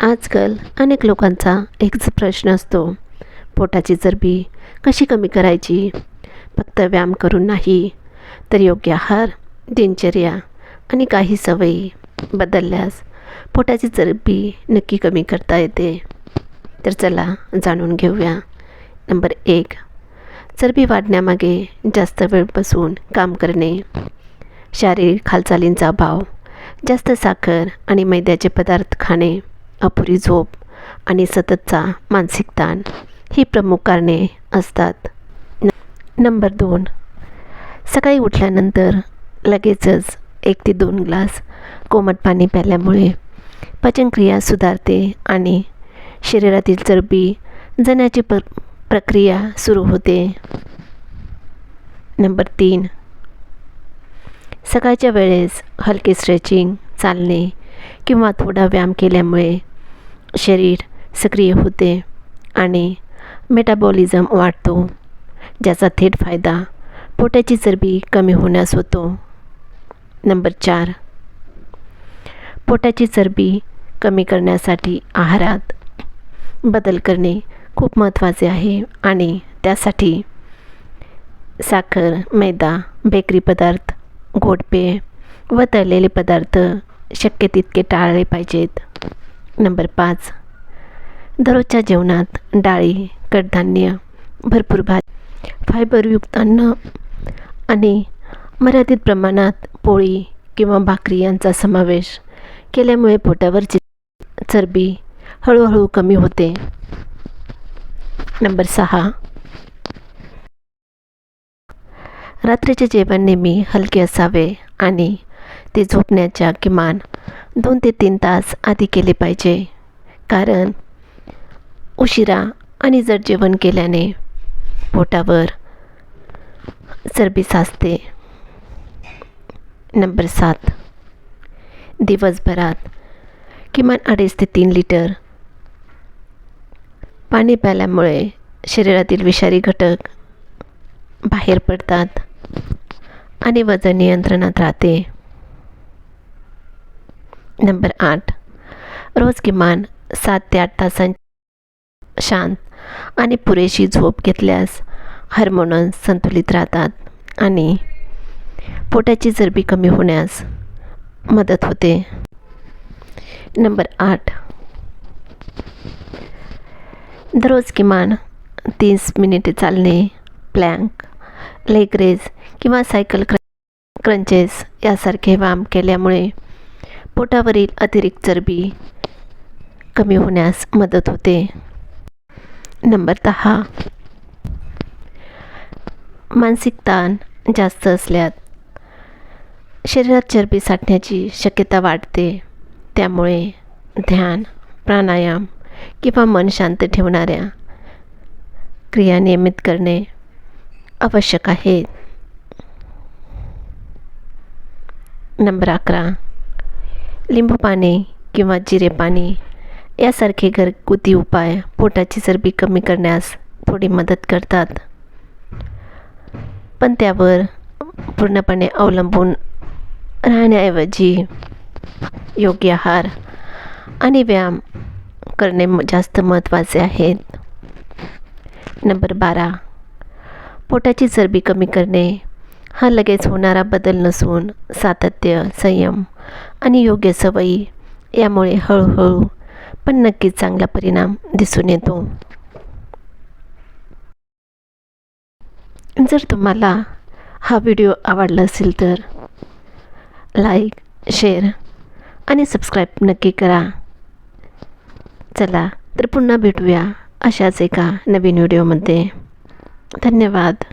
आजकाल अनेक लोकांचा एकच प्रश्न असतो. पोटाची चरबी कशी कमी करायची? फक्त व्यायाम करून नाही तर योग्य आहार दिनचर्या आणि काही सवयी बदलल्यास पोटाची चरबी नक्की कमी करता येते. तर चला जाणून घेऊया. नंबर एक चरबी वाढण्यामागे जास्त वेळ बसून काम करणे. शारीरिक हालचालींचा अभाव जास्त साखर आणि मैद्याचे पदार्थ खाणे. अपुरी झोप आणि सततचा मानसिक ताण ही प्रमुख कारणे असतात. न नंबर दोन. सकाळी उठल्यानंतर लगेचच एक ते दोन ग्लास कोमट पाणी प्यायल्यामुळे पचनक्रिया सुधारते आणि शरीरातील चरबी जण्याची प्र प्रक्रिया सुरू होते. नंबर तीन. सकाळच्या वेळेस हलके स्ट्रेचिंग चालणे किंवा थोडा व्यायाम केल्यामुळे शरीर सक्रिय होते आणि मेटाबॉलिझम वाढतो ज्याचा थेट फायदा पोटाची चरबी कमी होण्यास होतो. नंबर चार पोटाची चरबी कमी करण्यासाठी आहारात बदल करणे खूप महत्त्वाचे आहे आणि त्यासाठी साखर मैदा बेकरी पदार्थ गोडपेय व तळलेले पदार्थ शक्य तितके टाळले पाहिजेत. नंबर पाच. दररोजच्या जेवणात डाळी कडधान्य भरपूर भात फायबरयुक्त अन्न आणि मर्यादित प्रमाणात पोळी किंवा भाकरी यांचा समावेश केल्यामुळे पोटावरची चरबी हळूहळू कमी होते. नंबर सहा. रात्रीचे जेवण नेहमी हलके असावे आणि ते झोपण्याच्या किमान दोन ते तीन तास आधी केले पाहिजे. कारण उशिरा आणि जड जेवण केल्याने पोटावर चरबी साचते. नंबर सात. दिवसभरात किमान अडीच ते तीन लिटर पाणी प्यायल्यामुळे शरीरातील विषारी घटक बाहेर पडतात आणि वजन नियंत्रणात राहते. नंबर आठ. रोज किमान सात ते आठ तासां शांत आणि पुरेशी झोप घेतल्यास हार्मोन्स संतुलित राहतात आणि पोटाची चरबी कमी होण्यास मदत होते. नंबर आठ. दररोज किमान तीस मिनिटे चालणे प्लँक लेग रेज किंवा सायकल क्र क्रंचेस यासारखे व्यायाम केल्यामुळे पोटावरील अतिरिक्त चरबी कमी होण्यास मदत होते. नंबर दहा. मानसिक ताण जास्त असल्यात. शरीरात चरबी साठण्याची शक्यता वाढते. त्यामुळे ध्यान प्राणायाम किंवा मन शांत ठेवणाऱ्या क्रिया नियमित करणे आवश्यक आहे. नंबर अकरा. लिंबू पाणी किंवा जिरे पाणी यासारखे घरगुती उपाय पोटाची चरबी कमी करण्यास थोडी मदत करतात. पण त्यावर पूर्णपणे अवलंबून राहण्याऐवजी योग्य आहार आणि व्यायाम करणे जास्त महत्त्वाचे आहेत. नंबर बारा. पोटाची चरबी कमी करणे हा लगेच होणारा बदल नसून सातत्य संयम आणि योग्य सवयी यामुळे हळूहळू पण नक्कीच चांगला परिणाम दिसून येतो. जर तुम्हाला हा व्हिडिओ आवडला असेल तर लाईक शेअर आणि सबस्क्राईब नक्की करा. चला तर पुन्हा भेटूया अशाच एका नवीन व्हिडिओमध्ये. धन्यवाद.